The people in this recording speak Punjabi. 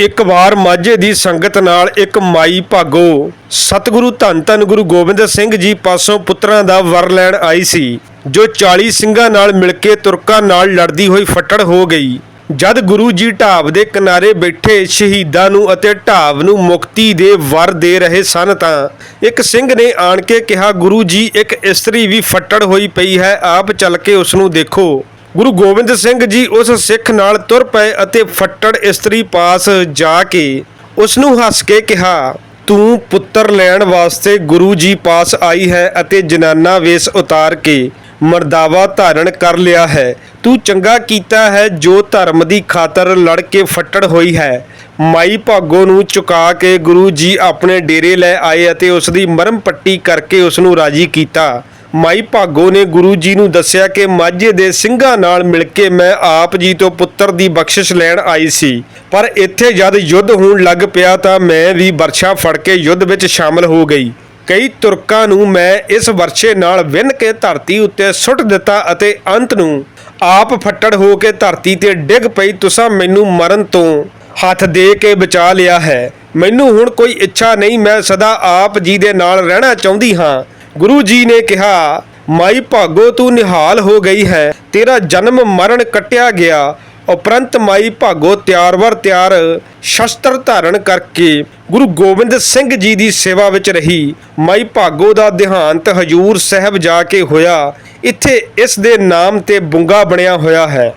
ਇੱਕ ਵਾਰ ਮਾਝੇ ਦੀ ਸੰਗਤ ਨਾਲ ਇੱਕ ਮਾਈ ਭਾਗੋ ਸਤਿਗੁਰੂ ਧੰਨ ਧੰਨ ਗੁਰੂ ਗੋਬਿੰਦ ਸਿੰਘ ਜੀ ਪਾਸੋਂ ਪੁੱਤਰਾਂ ਦਾ ਵਰ ਲੈਣ ਆਈ ਸੀ, ਜੋ 40 ਸਿੰਘਾਂ ਨਾਲ ਮਿਲ ਕੇ ਤੁਰਕਾਂ ਨਾਲ ਲੜਦੀ ਹੋਈ ਫੱਟੜ ਹੋ ਗਈ। ਜਦ ਗੁਰੂ ਜੀ ਢਾਬ ਦੇ ਕਿਨਾਰੇ ਬੈਠੇ ਸ਼ਹੀਦਾਂ ਨੂੰ ਅਤੇ ਢਾਬ ਨੂੰ ਮੁਕਤੀ ਦੇ ਵਰ ਦੇ ਰਹੇ ਸਨ ਤਾਂ ਇੱਕ ਸਿੰਘ ਨੇ ਆਣ ਕੇ ਕਿਹਾ, ਗੁਰੂ ਜੀ, ਇੱਕ ਇਸਤਰੀ ਵੀ ਫੱਟੜ ਹੋਈ ਪਈ ਹੈ, ਆਪ ਚੱਲ ਕੇ ਉਸ ਨੂੰ ਦੇਖੋ। ਗੁਰੂ ਗੋਬਿੰਦ ਸਿੰਘ ਜੀ ਉਸ ਸਿੱਖ ਨਾਲ ਤੁਰ ਪਏ ਅਤੇ ਫੱਟੜ ਇਸਤਰੀ ਪਾਸ ਜਾ ਕੇ ਉਸ ਨੂੰ ਹੱਸ ਕੇ ਕਿਹਾ, ਤੂੰ ਪੁੱਤਰ ਲੈਣ ਵਾਸਤੇ ਗੁਰੂ ਜੀ ਪਾਸ ਆਈ ਹੈ ਅਤੇ ਜਨਾਨਾ ਵੇਸ ਉਤਾਰ ਕੇ ਮਰਦਾਵਾ ਧਾਰਨ ਕਰ ਲਿਆ ਹੈ। ਤੂੰ ਚੰਗਾ ਕੀਤਾ ਹੈ ਜੋ ਧਰਮ ਦੀ ਖਾਤਰ ਲੜ ਕੇ ਫੱਟੜ ਹੋਈ ਹੈ। ਮਾਈ ਭਾਗੋ ਨੂੰ ਚੁਕਾ ਕੇ ਗੁਰੂ ਜੀ ਆਪਣੇ ਡੇਰੇ ਲੈ ਆਏ ਅਤੇ ਉਸ ਦੀ ਮਰਮ ਪੱਟੀ ਕਰਕੇ ਉਸ ਨੂੰ ਰਾਜੀ ਕੀਤਾ। ਮਾਈ ਭਾਗੋ ਨੇ ਗੁਰੂ ਜੀ ਨੂੰ ਦੱਸਿਆ ਕਿ ਮਾਝੇ ਦੇ ਸਿੰਘਾਂ ਨਾਲ ਮਿਲ ਕੇ ਮੈਂ ਆਪ ਜੀ ਤੋਂ ਪੁੱਤਰ ਦੀ ਬਖਸ਼ਿਸ਼ ਲੈਣ ਆਈ ਸੀ। ਪਰ ਇੱਥੇ ਜਦ ਯੁੱਧ ਹੋਣ ਲੱਗ ਪਿਆ ਤਾਂ ਮੈਂ ਵੀ ਵਰਸ਼ਾ ਫੜ ਕੇ ਯੁੱਧ ਵਿੱਚ ਸ਼ਾਮਲ ਹੋ ਗਈ। ਕਈ ਤੁਰਕਾਂ ਨੂੰ ਮੈਂ ਇਸ ਵਰਸ਼ੇ ਨਾਲ ਵਿੰਨ ਕੇ ਧਰਤੀ ਉੱਤੇ ਸੁੱਟ ਦਿੱਤਾ ਅਤੇ ਅੰਤ ਨੂੰ ਆਪ ਫੱਟੜ ਹੋ ਕੇ ਧਰਤੀ ਤੇ ਡਿੱਗ ਪਈ ਤੁਸਾਂ ਮੈਨੂੰ ਮਰਨ ਤੋਂ ਹੱਥ ਦੇ ਕੇ ਬਚਾ ਲਿਆ ਹੈ। ਮੈਨੂੰ ਹੁਣ ਕੋਈ ਇੱਛਾ ਨਹੀਂ, ਮੈਂ ਸਦਾ ਆਪ ਜੀ ਦੇ ਨਾਲ ਰਹਿਣਾ ਚਾਹੁੰਦੀ ਹਾਂ। ਗੁਰੂ ਜੀ ਨੇ ਕਿਹਾ, ਮਾਈ ਭਾਗੋ ਤੂੰ ਨਿਹਾਲ ਹੋ ਗਈ ਹੈ, ਤੇਰਾ ਜਨਮ ਮਰਨ ਕੱਟਿਆ ਗਿਆ। ਉਪਰੰਤ ਮਾਈ ਭਾਗੋ ਤਿਆਰ-ਵਰ ਤਿਆਰ ਸ਼ਸਤਰ ਧਾਰਨ ਕਰਕੇ ਗੁਰੂ ਗੋਬਿੰਦ ਸਿੰਘ ਜੀ ਦੀ ਸੇਵਾ ਵਿੱਚ ਰਹੀ। ਮਾਈ ਭਾਗੋ ਦਾ ਦੇਹਾਂਤ ਹਜੂਰ ਸਾਹਿਬ ਜਾ ਕੇ ਹੋਇਆ। ਇੱਥੇ ਇਸ ਦੇ ਨਾਮ ਤੇ ਬੁੰਗਾ ਬਣਿਆ ਹੋਇਆ ਹੈ।